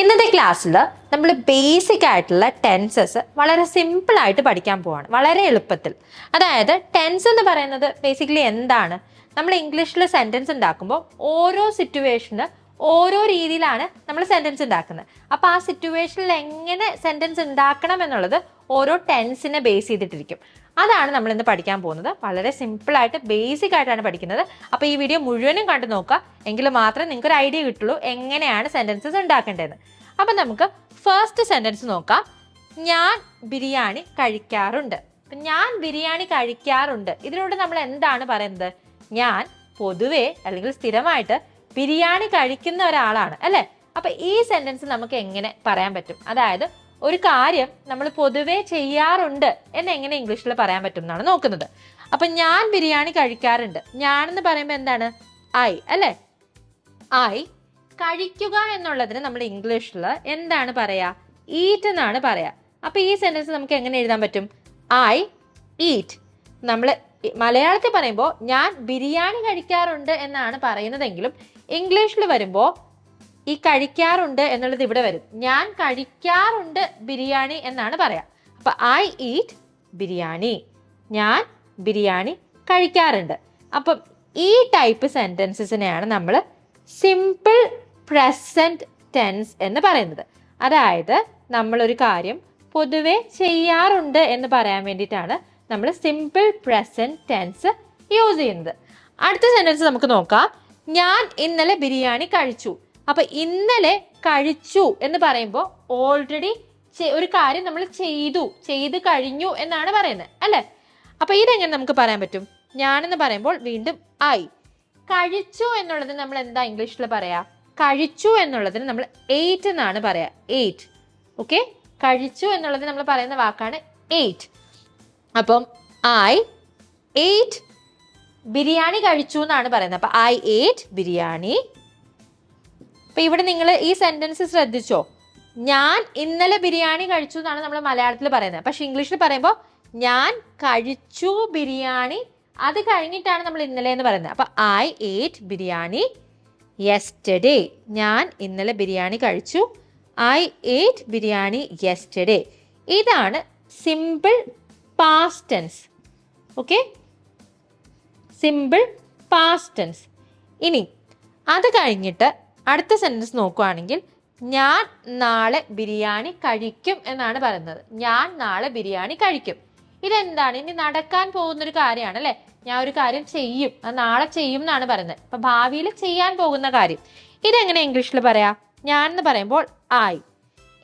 ഇന്നത്തെ ക്ലാസ്സിൽ നമ്മൾ ബേസിക് ആയിട്ടുള്ള ടെൻസസ് വളരെ സിമ്പിൾ ആയിട്ട് പഠിക്കാൻ പോവാണ്. വളരെ എളുപ്പത്തിൽ. അതായത് ടെൻസ് എന്ന് പറയുന്നത് ബേസിക്കലി എന്താണ്? നമ്മൾ ഇംഗ്ലീഷിൽ സെന്റൻസ് ഉണ്ടാക്കുമ്പോൾ ഓരോ സിറ്റുവേഷന് ഓരോ രീതിയിലാണ് നമ്മൾ സെന്റൻസ് ഉണ്ടാക്കുന്നത്. അപ്പോൾ ആ സിറ്റുവേഷനിൽ എങ്ങനെ സെന്റൻസ് ഉണ്ടാക്കണം എന്നുള്ളത് ഓരോ ടെൻസിനെ ബേസ് ചെയ്തിട്ടിരിക്കും. അതാണ് നമ്മൾ ഇന്ന് പഠിക്കാൻ പോകുന്നത്. വളരെ സിമ്പിളായിട്ട് ബേസിക് ആയിട്ടാണ് പഠിക്കുന്നത്. അപ്പോൾ ഈ വീഡിയോ മുഴുവനും കണ്ടു നോക്കുക. എങ്കിൽ മാത്രമേ നിങ്ങൾക്ക് ഒരു ഐഡിയ കിട്ടുള്ളൂ എങ്ങനെയാണ് സെന്റൻസസ് ഉണ്ടാക്കേണ്ടതെന്ന്. അപ്പം നമുക്ക് ഫസ്റ്റ് സെന്റൻസ് നോക്കാം. ഞാൻ ബിരിയാണി കഴിക്കാറുണ്ട്. അപ്പം ഞാൻ ബിരിയാണി കഴിക്കാറുണ്ട്. ഇതിനോട് നമ്മൾ എന്താണ് പറയുന്നത്? ഞാൻ പൊതുവേ അല്ലെങ്കിൽ സ്ഥിരമായിട്ട് ബിരിയാണി കഴിക്കുന്ന ഒരാളാണ്. അല്ലേ? അപ്പം ഈ സെന്റൻസ് നമുക്ക് എങ്ങനെ പറയാൻ പറ്റും? അതായത് ഒരു കാര്യം നമ്മൾ പൊതുവേ ചെയ്യാറുണ്ട് എന്ന് എങ്ങനെ ഇംഗ്ലീഷിൽ പറയാൻ പറ്റും എന്നാണ് നോക്കുന്നത്. അപ്പൊ ഞാൻ ബിരിയാണി കഴിക്കാറുണ്ട്. ഞാൻ എന്ന് പറയുമ്പോൾ എന്താണ്? ഐ അല്ലേ? ഐ കഴിക്കുക എന്നുള്ളതിന് നമ്മൾ ഇംഗ്ലീഷിൽ എന്താണ് പറയാ? ഈറ്റ് എന്നാണ് പറയാ. അപ്പൊ ഈ സെന്റൻസ് നമുക്ക് എങ്ങനെ എഴുതാൻ പറ്റും? I eat. നമ്മൾ മലയാളത്തിൽ പറയുമ്പോൾ ഞാൻ ബിരിയാണി കഴിക്കാറുണ്ട് എന്നാണ് പറയുന്നതെങ്കിലും ഇംഗ്ലീഷിൽ വരുമ്പോൾ ഈ കഴിക്കാറുണ്ട് എന്നുള്ളത് ഇവിടെ വരും. ഞാൻ കഴിക്കാറുണ്ട് ബിരിയാണി എന്നാണ് പറയാ. അപ്പൊ ഐ ഈറ്റ് ബിരിയാണി. ഞാൻ ബിരിയാണി കഴിക്കാറുണ്ട്. അപ്പം ഈ ടൈപ്പ് സെന്റൻസസിനെയാണ് നമ്മൾ സിമ്പിൾ പ്രസന്റ് ടെൻസ് എന്ന് പറയുന്നത്. അതായത് നമ്മളൊരു കാര്യം പൊതുവെ ചെയ്യാറുണ്ട് എന്ന് പറയാൻ വേണ്ടിയിട്ടാണ് നമ്മൾ സിമ്പിൾ പ്രസന്റ് ടെൻസ് യൂസ് ചെയ്യുന്നത്. അടുത്ത സെന്റൻസ് നമുക്ക് നോക്കാം. ഞാൻ ഇന്നലെ ബിരിയാണി കഴിച്ചു. അപ്പൊ ഇന്നലെ കഴിച്ചു എന്ന് പറയുമ്പോൾ ഓൾറെഡി ഒരു കാര്യം നമ്മൾ ചെയ്തു ചെയ്ത് കഴിഞ്ഞു എന്നാണ് പറയുന്നത് അല്ലേ? അപ്പൊ ഇതെങ്ങനെ നമുക്ക് പറയാൻ പറ്റും? ഞാനെന്ന് പറയുമ്പോൾ വീണ്ടും ഐ. കഴിച്ചു എന്നുള്ളത് നമ്മൾ എന്താ ഇംഗ്ലീഷിൽ പറയാ? കഴിച്ചു എന്നുള്ളതിന് നമ്മൾ എയ്റ്റ് എന്നാണ് പറയാ. എയ്റ്റ് ഓക്കെ കഴിച്ചു എന്നുള്ളത് നമ്മൾ പറയുന്ന വാക്കാണ് എയ്റ്റ് അപ്പം ഐ എയ്റ്റ് ബിരിയാണി കഴിച്ചു എന്നാണ് പറയുന്നത്. അപ്പൊ ഐ എയ്റ്റ് ബിരിയാണി അപ്പൊ ഇവിടെ നിങ്ങൾ ഈ സെന്റൻസ് ശ്രദ്ധിച്ചോ? ഞാൻ ഇന്നലെ ബിരിയാണി കഴിച്ചു എന്നാണ് നമ്മൾ മലയാളത്തിൽ പറയുന്നത്. പക്ഷെ ഇംഗ്ലീഷിൽ പറയുമ്പോൾ ഞാൻ കഴിച്ചു ബിരിയാണി അത് കഴിഞ്ഞിട്ടാണ് നമ്മൾ ഇന്നലെ എന്ന് പറയുന്നത്. അപ്പൊ ഐ ഏറ്റ് ബിരിയാണി യെസ്റ്റഡേ ഞാൻ ഇന്നലെ ബിരിയാണി കഴിച്ചു. ഐ ഏറ്റ് ബിരിയാണി യെസ്റ്റഡേ ഇതാണ് simple past tense okay simple past tense ഇനി അത് കഴിഞ്ഞിട്ട് അടുത്ത സെന്റൻസ് നോക്കുകയാണെങ്കിൽ ഞാൻ നാളെ ബിരിയാണി കഴിക്കും എന്നാണ് പറയുന്നത്. ഞാൻ നാളെ ബിരിയാണി കഴിക്കും. ഇതെന്താണ്? ഇനി നടക്കാൻ പോകുന്ന ഒരു കാര്യമാണ് അല്ലെ? ഞാൻ ഒരു കാര്യം ചെയ്യും. അത് നാളെ ചെയ്യും എന്നാണ് പറയുന്നത്. അപ്പൊ ഭാവിയിൽ ചെയ്യാൻ പോകുന്ന കാര്യം. ഇതെങ്ങനെ ഇംഗ്ലീഷിൽ പറയാ? ഞാൻ എന്ന് പറയുമ്പോൾ ആയി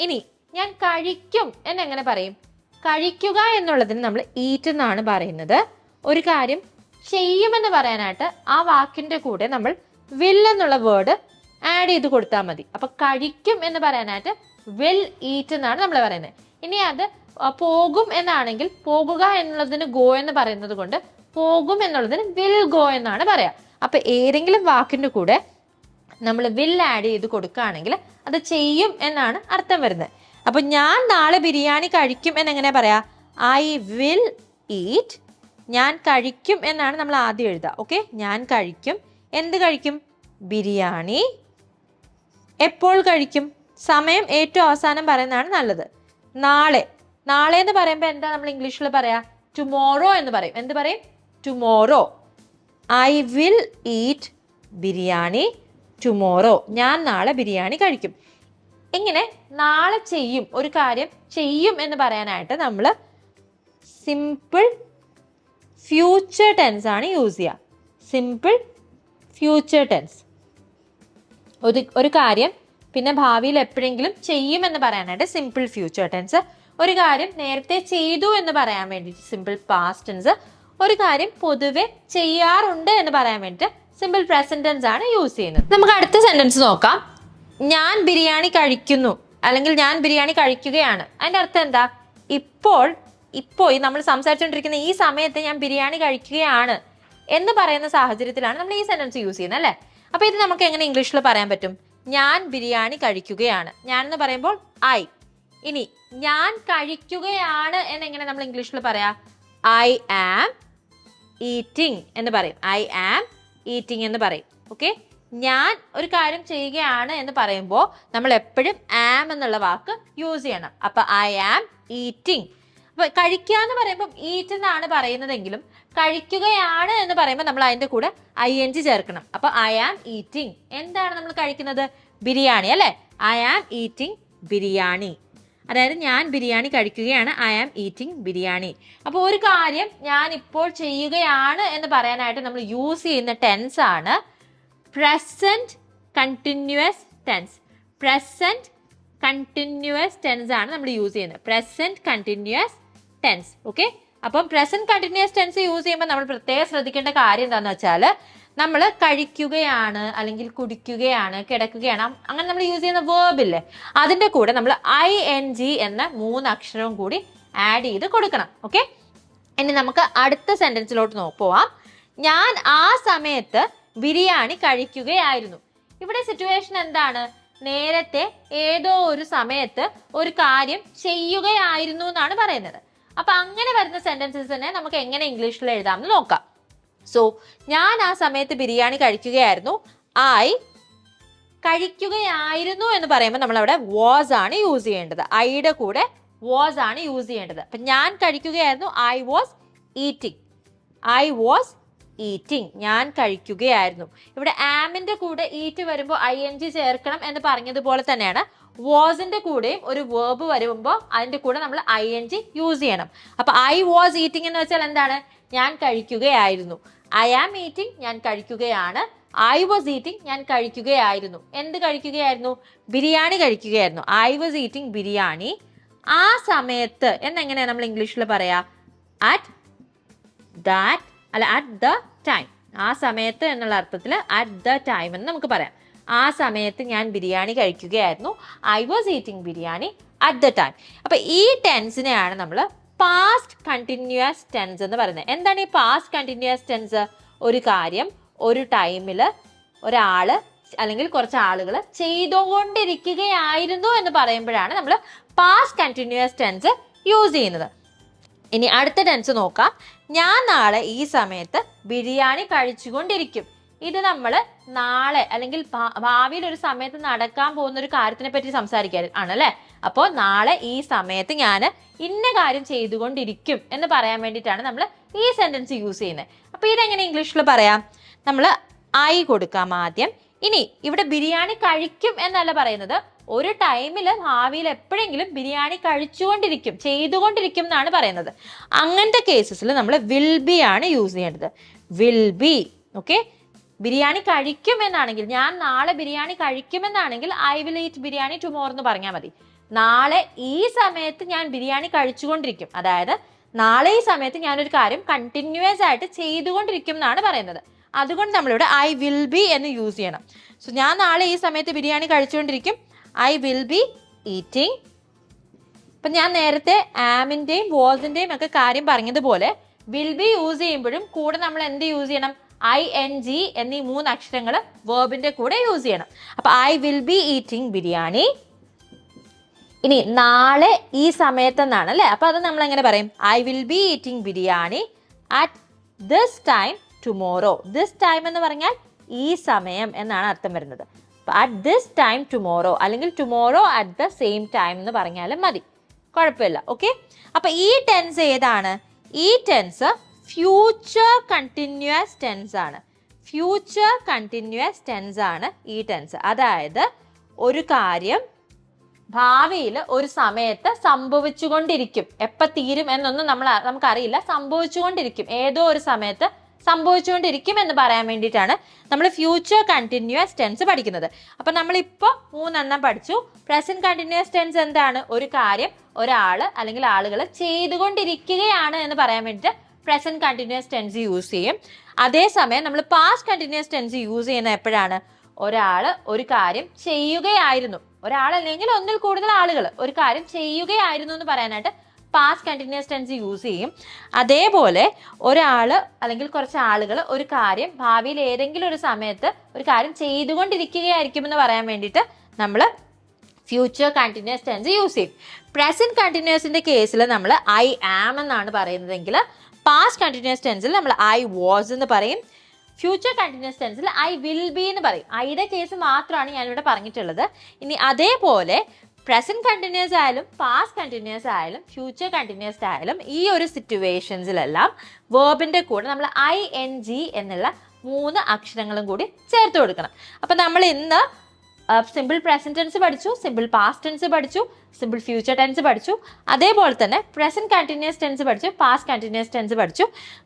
ഇനി ഞാൻ കഴിക്കും എന്നെങ്ങനെ പറയും? കഴിക്കുക എന്നുള്ളതിന് നമ്മൾ ഈറ്റ് എന്നാണ് പറയുന്നത്. ഒരു കാര്യം ചെയ്യുമെന്ന് പറയാനായിട്ട് ആ വാക്കിന്റെ കൂടെ നമ്മൾ വിൽ എന്നുള്ള വേർഡ് ആഡ് ചെയ്ത് കൊടുത്താൽ മതി. അപ്പോൾ കഴിക്കും എന്ന് പറയാനായിട്ട് വെൽ ഈറ്റ് എന്നാണ് നമ്മൾ പറയുന്നത് ഇനി അത് പോകും എന്നാണെങ്കിൽ പോകുക എന്നുള്ളതിന് ഗോ എന്ന് പറയുന്നത് കൊണ്ട് പോകും എന്നുള്ളതിന് വിൽ ഗോ എന്നാണ് പറയാ. അപ്പൊ ഏതെങ്കിലും വാക്കിന്റെ കൂടെ നമ്മൾ വിൽ ആഡ് ചെയ്ത് കൊടുക്കുകയാണെങ്കിൽ അത് ചെയ്യും എന്നാണ് അർത്ഥം വരുന്നത്. അപ്പൊ ഞാൻ നാളെ ബിരിയാണി കഴിക്കും എന്നെങ്ങനെ പറയാ? ഐ വിൽ ഈറ്റ് ഞാൻ കഴിക്കും എന്നാണ് നമ്മൾ ആദ്യം എഴുതുക. ഓക്കെ ഞാൻ കഴിക്കും. എന്ത് കഴിക്കും? ബിരിയാണി എപ്പോൾ കഴിക്കും? സമയം ഏറ്റവും അവസാനം പറയുന്നതാണ് നല്ലത്. നാളെ. നാളെ എന്ന് പറയുമ്പോൾ എന്താ നമ്മൾ ഇംഗ്ലീഷിൽ പറയാ? ടുമോറോ എന്ന് പറയും. എന്ത് പറയും? Tomorrow I will eat biryani tomorrow ഞാൻ നാളെ ബിരിയാണി കഴിക്കും. ഇങ്ങനെ നാളെ ചെയ്യും. ഒരു കാര്യം ചെയ്യും എന്ന് പറയാനായിട്ട് നമ്മൾ സിമ്പിൾ ഫ്യൂച്ചർ ടെൻസ് ആണ് യൂസ് ചെയ്യുക സിമ്പിൾ ഫ്യൂച്ചർ ടെൻസ് ഒരു ഒരു കാര്യം പിന്നെ ഭാവിയിൽ എപ്പോഴെങ്കിലും ചെയ്യുമെന്ന് പറയാനായിട്ട് സിമ്പിൾ ഫ്യൂച്ചർ ടെൻസ് ഒരു കാര്യം നേരത്തെ ചെയ്തു എന്ന് പറയാൻ വേണ്ടിയിട്ട് സിമ്പിൾ പാസ്റ്റ് ടെൻസ് ഒരു കാര്യം പൊതുവെ ചെയ്യാറുണ്ട് എന്ന് പറയാൻ വേണ്ടിയിട്ട് സിമ്പിൾ പ്രസന്റ് ടെൻസ് ആണ് യൂസ് ചെയ്യുന്നത്. നമുക്ക് അടുത്ത സെന്റൻസ് നോക്കാം. ഞാൻ ബിരിയാണി കഴിക്കുന്നു അല്ലെങ്കിൽ ഞാൻ ബിരിയാണി കഴിക്കുകയാണ്. അതിന്റെ അർത്ഥം എന്താ? ഇപ്പോൾ ഇപ്പോൾ നമ്മൾ സംസാരിച്ചുകൊണ്ടിരിക്കുന്ന ഈ സമയത്ത് ഞാൻ ബിരിയാണി കഴിക്കുകയാണ് എന്ന് പറയുന്ന സാഹചര്യത്തിലാണ് നമ്മൾ ഈ സെന്റൻസ് യൂസ് ചെയ്യുന്നത് അല്ലേ? അപ്പൊ ഇത് നമുക്ക് എങ്ങനെ ഇംഗ്ലീഷിൽ പറയാൻ പറ്റും? ഞാൻ ബിരിയാണി കഴിക്കുകയാണ്. ഞാൻ എന്ന് പറയുമ്പോൾ ഐ. ഇനി ഞാൻ കഴിക്കുകയാണ് എന്നെങ്ങനെ നമ്മൾ ഇംഗ്ലീഷിൽ പറയാ? ഐ ആം ഈറ്റിംഗ് എന്ന് പറയും. ഐ ആം ഈറ്റിംഗ് എന്ന് പറയും. ഓക്കെ? ഞാൻ ഒരു കാര്യം ചെയ്യുകയാണ് എന്ന് പറയുമ്പോൾ നമ്മൾ എപ്പോഴും ആം എന്നുള്ള വാക്ക് യൂസ് ചെയ്യണം. അപ്പൊ ഐ ആം ഈറ്റിംഗ്. അപ്പൊ കഴിക്കുക എന്ന് പറയുമ്പോൾ ഈറ്റ് എന്നാണ് പറയുന്നതെങ്കിലും കഴിക്കുകയാണ് എന്ന് പറയുമ്പോൾ നമ്മൾ അതിന്റെ കൂടെ ഐ എൻ ജി ചേർക്കണം. അപ്പൊ ഐ ആം ഈറ്റിംഗ് എന്താണ് നമ്മൾ കഴിക്കുന്നത്? ബിരിയാണി അല്ലെ? I am eating biryani. അതായത് ഞാൻ ബിരിയാണി കഴിക്കുകയാണ്. I am eating biryani. അപ്പോൾ ഒരു കാര്യം ഞാൻ ഇപ്പോൾ ചെയ്യുകയാണ് എന്ന് പറയാനായിട്ട് നമ്മൾ യൂസ് ചെയ്യുന്ന ടെൻസ് ആണ് present continuous tense present continuous tense ആണ് നമ്മൾ യൂസ് ചെയ്യുന്നത്. പ്രസന്റ് കണ്ടിന്യൂസ് ടെൻസ് ഓക്കെ അപ്പം പ്രസന്റ് കണ്ടിന്യൂസ് ടെൻസ് യൂസ് ചെയ്യുമ്പോൾ നമ്മൾ പ്രത്യേകം ശ്രദ്ധിക്കേണ്ട കാര്യം എന്താണെന്ന് വെച്ചാൽ നമ്മൾ കഴിക്കുകയാണ് അല്ലെങ്കിൽ കുടിക്കുകയാണ് കിടക്കുകയാണ്. അങ്ങനെ നമ്മൾ യൂസ് ചെയ്യുന്ന വേർബ് ഇല്ലേ? അതിന്റെ കൂടെ നമ്മൾ ഐ എൻ ജി എന്ന മൂന്ന് അക്ഷരവും കൂടി ആഡ് ചെയ്ത് കൊടുക്കണം ഓക്കെ ഇനി നമുക്ക് അടുത്ത സെന്റൻസിലോട്ട് നോ പോവാം. ഞാൻ ആ സമയത്ത് ബിരിയാണി കഴിക്കുകയായിരുന്നു. ഇവിടെ സിറ്റുവേഷൻ എന്താണ്? നേരത്തെ ഏതോ ഒരു സമയത്ത് ഒരു കാര്യം ചെയ്യുകയായിരുന്നു എന്നാണ് പറയുന്നത്. അപ്പൊ അങ്ങനെ വരുന്ന സെന്റൻസസ് തന്നെ നമുക്ക് എങ്ങനെ ഇംഗ്ലീഷിൽ എഴുതാമെന്ന് നോക്കാം. സോ ഞാൻ ആ സമയത്ത് ബിരിയാണി കഴിക്കുകയായിരുന്നു. ഐ കഴിക്കുകയായിരുന്നു എന്ന് പറയുമ്പോൾ നമ്മൾ അവിടെ വാസ് ആണ് യൂസ് ചെയ്യേണ്ടത്. ഐയുടെ കൂടെ വാസ് ആണ് യൂസ് ചെയ്യേണ്ടത്. അപ്പൊ ഞാൻ കഴിക്കുകയായിരുന്നു. I was eating I was eating ഞാൻ കഴിക്കുകയായിരുന്നു. ഇവിടെ ആമിന്റെ കൂടെ ഈറ്റ് വരുമ്പോൾ ഐ എൻ ജി ചേർക്കണം എന്ന് പറഞ്ഞതുപോലെ തന്നെയാണ്. വാസിന്റെ കൂടെയും ഒരു വേർബ് വരുമ്പോൾ അതിന്റെ കൂടെ നമ്മൾ ഐ എൻ ജി യൂസ് ചെയ്യണം. അപ്പൊ ഐ വാസ് ഈറ്റിംഗ് എന്ന് വെച്ചാൽ എന്താണ്? ഞാൻ കഴിക്കുകയായിരുന്നു. ഐ ആം ഈറ്റിംഗ് ഞാൻ കഴിക്കുകയാണ്. ഐ വാസ് ഈറ്റിംഗ് ഞാൻ കഴിക്കുകയായിരുന്നു. എന്ത് കഴിക്കുകയായിരുന്നു? Biryani കഴിക്കുകയായിരുന്നു. I was eating biryani. ആ സമയത്ത് എന്നെങ്ങനെയാ നമ്മൾ ഇംഗ്ലീഷിൽ പറയാ? അറ്റ് ദാറ്റ് അല്ല അറ്റ് ദ ടൈം ആ സമയത്ത് എന്നുള്ള അർത്ഥത്തിൽ അറ്റ് ദ ടൈം എന്ന് നമുക്ക് പറയാം. ആ സമയത്ത് ഞാൻ biryani കഴിക്കുകയായിരുന്നു. I was eating biryani at the time അപ്പോൾ ഈ ടെൻസിനെയാണ് നമ്മൾ പാസ്റ്റ് കണ്ടിന്യൂസ് ടെൻസ് എന്ന് പറയുന്നത്. എന്താണ് ഈ പാസ്റ്റ് കണ്ടിന്യൂസ് ടെൻസ് ഒരു കാര്യം ഒരു ടൈമിൽ ഒരാൾ അല്ലെങ്കിൽ കുറച്ച് ആളുകൾ ചെയ്തുകൊണ്ടിരിക്കുകയായിരുന്നു എന്ന് പറയുമ്പോഴാണ് നമ്മൾ പാസ്റ്റ് കണ്ടിന്യൂസ് ടെൻസ് യൂസ് ചെയ്യുന്നത്. ഇനി അടുത്ത ടെൻസ് നോക്കാം. ഞാൻ നാളെ ഈ സമയത്ത് ബിരിയാണി കഴിച്ചുകൊണ്ടിരിക്കും. ഇത് നമ്മൾ നാളെ അല്ലെങ്കിൽ ഭാവിയിൽ ഒരു സമയത്ത് നടക്കാൻ പോകുന്ന ഒരു കാര്യത്തിനെ പറ്റി സംസാരിക്കാൻ ആണല്ലേ? അപ്പോൾ നാളെ ഈ സമയത്ത് ഞാൻ ഇന്ന കാര്യം ചെയ്തുകൊണ്ടിരിക്കും എന്ന് പറയാൻ വേണ്ടിയിട്ടാണ് നമ്മൾ ഈ സെന്റൻസ് യൂസ് ചെയ്യുന്നത്. അപ്പോൾ ഇതെങ്ങനെ ഇംഗ്ലീഷിൽ പറയാം? നമ്മൾ ഐ കൊടുക്കാം ആദ്യം. ഇനി ഇവിടെ ബിരിയാണി കഴിക്കും എന്നല്ല പറയുന്നത്. ഒരു ടൈമിൽ ഭാവിയിൽ എപ്പോഴെങ്കിലും ബിരിയാണി കഴിച്ചുകൊണ്ടിരിക്കും ചെയ്തുകൊണ്ടിരിക്കും എന്നാണ് പറയുന്നത്. അങ്ങനത്തെ കേസസിൽ നമ്മൾ വിൽ ബി ആണ് യൂസ് ചെയ്യേണ്ടത്. വിൽ ബി ഓക്കെ ബിരിയാണി കഴിക്കുമെന്നാണെങ്കിൽ ഞാൻ നാളെ biryani കഴിക്കുമെന്നാണെങ്കിൽ I will eat biryani tomorrow എന്ന് പറഞ്ഞാൽ മതി. നാളെ ഈ സമയത്ത് ഞാൻ ബിരിയാണി കഴിച്ചുകൊണ്ടിരിക്കും. അതായത് നാളെ ഈ സമയത്ത് ഞാനൊരു കാര്യം കണ്ടിന്യൂസ് ആയിട്ട് ചെയ്തുകൊണ്ടിരിക്കും എന്നാണ് പറയുന്നത്. അതുകൊണ്ട് നമ്മളിവിടെ ഐ വിൽ ബി എന്ന് യൂസ് ചെയ്യണം. സോ ഞാൻ നാളെ ഈ സമയത്ത് ബിരിയാണി കഴിച്ചുകൊണ്ടിരിക്കും. ഐ വിൽ ബി ഈറ്റിംഗ് ഇപ്പം ഞാൻ നേരത്തെ ആമിന്റെയും വോസിന്റെയും ഒക്കെ കാര്യം പറഞ്ഞതുപോലെ വിൽ ബി യൂസ് ചെയ്യുമ്പോഴും കൂടെ നമ്മൾ എന്ത് യൂസ് ചെയ്യണം? ഐ എൻ ജി എന്നീ മൂന്ന് അക്ഷരങ്ങൾ വേർബിന്റെ കൂടെ യൂസ് ചെയ്യണം. അപ്പം I will be eating biryani. ഇനി നാളെ ഈ സമയത്തെന്നാണ് അല്ലേ? അപ്പോൾ അത് നമ്മൾ എങ്ങനെ പറയും? I will be eating biryani at this time tomorrow this time എന്ന് പറഞ്ഞാൽ ഈ സമയം എന്നാണ് അർത്ഥം വരുന്നത്. അറ്റ് ദിസ് ടൈം ടുമോറോ അല്ലെങ്കിൽ tomorrow at the same time എന്ന് പറഞ്ഞാലും മതി. കുഴപ്പമില്ല ഓക്കെ അപ്പം ഈ ടെൻസ് ഏതാണ്? ഈ ടെൻസ് ഫ്യൂച്ചർ കണ്ടിന്യൂസ് ടെൻസ് ആണ്. ഫ്യൂച്ചർ കണ്ടിന്യൂസ് ടെൻസ് ആണ് ഈ ടെൻസ് അതായത് ഒരു കാര്യം ഭാവിയിൽ ഒരു സമയത്ത് സംഭവിച്ചുകൊണ്ടിരിക്കും. എപ്പോൾ തീരും എന്നൊന്നും നമ്മൾ നമുക്കറിയില്ല. സംഭവിച്ചുകൊണ്ടിരിക്കും. ഏതോ ഒരു സമയത്ത് സംഭവിച്ചുകൊണ്ടിരിക്കും എന്ന് പറയാൻ വേണ്ടിയിട്ടാണ് നമ്മൾ ഫ്യൂച്ചർ കണ്ടിന്യൂസ് ടെൻസ് പഠിക്കുന്നത്. അപ്പം നമ്മളിപ്പോൾ മൂന്നെണ്ണം പഠിച്ചു. പ്രസന്റ് കണ്ടിന്യൂസ് ടെൻസ് എന്താണ്? ഒരു കാര്യം ഒരാൾ അല്ലെങ്കിൽ ആളുകൾ ചെയ്തുകൊണ്ടിരിക്കുകയാണ് എന്ന് പറയാൻ വേണ്ടിയിട്ട് പ്രസന്റ് കണ്ടിന്യൂസ് ടെൻസ് യൂസ് ചെയ്യും. അതേസമയം നമ്മൾ പാസ്റ്റ് കണ്ടിന്യൂസ് ടെൻസ് യൂസ് ചെയ്യുന്ന എപ്പോഴാണ്? ഒരാൾ ഒരു കാര്യം ചെയ്യുകയായിരുന്നു. ഒരാൾ അല്ലെങ്കിൽ ഒന്നിൽ കൂടുതൽ ആളുകൾ ഒരു കാര്യം ചെയ്യുകയായിരുന്നു എന്ന് പറയാനായിട്ട് പാസ്റ്റ് കണ്ടിന്യൂസ് ടെൻസ് യൂസ് ചെയ്യും. അതേപോലെ ഒരാൾ അല്ലെങ്കിൽ കുറച്ച് ആളുകൾ ഒരു കാര്യം ഭാവിയിൽ ഏതെങ്കിലും ഒരു സമയത്ത് ഒരു കാര്യം ചെയ്തുകൊണ്ടിരിക്കുകയായിരിക്കും എന്ന് പറയാൻ വേണ്ടിയിട്ട് നമ്മൾ ഫ്യൂച്ചർ കണ്ടിന്യൂസ് ടെൻസ് യൂസ് ചെയ്യും. പ്രസന്റ് കണ്ടിന്യൂസിന്റെ കേസിൽ നമ്മൾ ഐ ആം എന്നാണ് പറയുന്നതെങ്കിൽ പാസ്റ്റ് കണ്ടിന്യൂസ് ടെൻസിൽ നമ്മൾ ഐ വാസ് എന്ന് പറയും. ഫ്യൂച്ചർ കണ്ടിന്യൂസ് ടെൻസിൽ ഐ വിൽ ബി എന്ന് പറയും. ഐയുടെ കേസ് മാത്രമാണ് ഞാനിവിടെ പറഞ്ഞിട്ടുള്ളത്. ഇനി അതേപോലെ പ്രസന്റ് കണ്ടിന്യൂസ് ആയാലും പാസ്റ്റ് കണ്ടിന്യൂസ് ആയാലും ഫ്യൂച്ചർ കണ്ടിന്യൂസ് ആയാലും ഈ ഒരു സിറ്റുവേഷൻസിലെല്ലാം വേർബിന്റെ കൂടെ നമ്മൾ ഐ എൻ ജി എന്നുള്ള മൂന്ന് അക്ഷരങ്ങളും കൂടി ചേർത്ത് കൊടുക്കണം. അപ്പം നമ്മൾ ഇന്ന് സിമ്പിൾ പ്രസന്റ് ടെൻസ് പഠിച്ചു സിമ്പിൾ പാസ്റ്റ് ടെൻസ് പഠിച്ചു സിമ്പിൾ ഫ്യൂച്ചർ ടെൻസ് പഠിച്ചു. അതേപോലെ തന്നെ പ്രസന്റ് കണ്ടിന്യൂസ് ടെൻസ് പഠിച്ചു പാസ്റ്റ് കണ്ടിന്യൂസ് ടെൻസ് പഠിച്ചു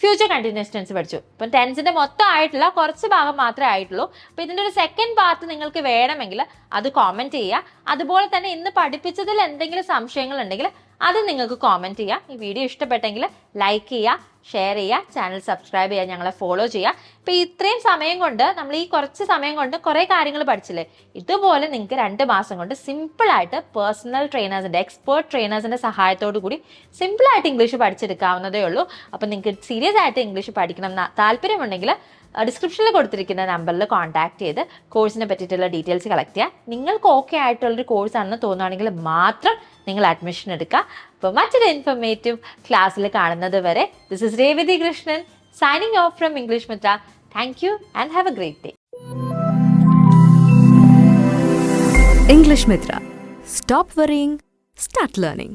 ഫ്യൂച്ചർ കണ്ടിന്യൂസ് ടെൻസ് പഠിച്ചു. ഇപ്പം ടെൻസിന്റെ മൊത്തം ആയിട്ടുള്ള കുറച്ച് ഭാഗം മാത്രമേ ആയിട്ടുള്ളൂ. അപ്പോൾ ഇതിന്റെ ഒരു സെക്കൻഡ് പാർട്ട് നിങ്ങൾക്ക് വേണമെങ്കിൽ അത് കോമന്റ് ചെയ്യുക. അതുപോലെ തന്നെ ഇന്ന് പഠിപ്പിച്ചതിൽ എന്തെങ്കിലും സംശയങ്ങൾ ഉണ്ടെങ്കിൽ അത് നിങ്ങൾക്ക് കോമന്റ് ചെയ്യാം. ഈ വീഡിയോ ഇഷ്ടപ്പെട്ടെങ്കിൽ ലൈക്ക് ചെയ്യുക. ഷെയർ ചെയ്യുക ചാനൽ സബ്സ്ക്രൈബ് ചെയ്യുക ഞങ്ങളെ ഫോളോ ചെയ്യുക. ഇപ്പോൾ ഇത്രയും സമയം കൊണ്ട് നമ്മൾ ഈ കുറച്ച് സമയം കൊണ്ട് കുറേ കാര്യങ്ങൾ പഠിച്ചില്ലേ? ഇതുപോലെ നിങ്ങൾക്ക് രണ്ട് മാസം കൊണ്ട് സിമ്പിളായിട്ട് പേഴ്സണൽ ട്രെയിനേഴ്സിന്റെ എക്സ്പേർട്ട് ട്രെയിനേഴ്സിന്റെ സഹായത്തോടു കൂടി സിമ്പിളായിട്ട് ഇംഗ്ലീഷ് പഠിച്ചെടുക്കാവുന്നതേ ഉള്ളൂ. അപ്പോൾ നിങ്ങൾക്ക് സീരിയസ് ആയിട്ട് ഇംഗ്ലീഷ് പഠിക്കണം താല്പര്യമുണ്ടെങ്കിൽ ഡിസ്ക്രിപ്ഷനിൽ കൊടുത്തിരിക്കുന്ന നമ്പറിൽ കോൺടാക്ട് ചെയ്ത് കോഴ്സിനെ പറ്റിയിട്ടുള്ള ഡീറ്റെയിൽസ് കളക്ട് ചെയ്യുക നിങ്ങൾക്ക് ഓക്കെ ആയിട്ടുള്ളൊരു കോഴ്സ് ആണെന്ന് തോന്നുകയാണെങ്കിൽ മാത്രം നിങ്ങൾ അഡ്മിഷൻ എടുക്കുക അപ്പോൾ മറ്റൊരു ഇൻഫർമേറ്റീവ് ക്ലാസ്സിൽ കാണുന്നത് വരെ this is Revathi Krishnan signing off from English Mitra thank you and have a great day English Mitra. Stop worrying, start learning.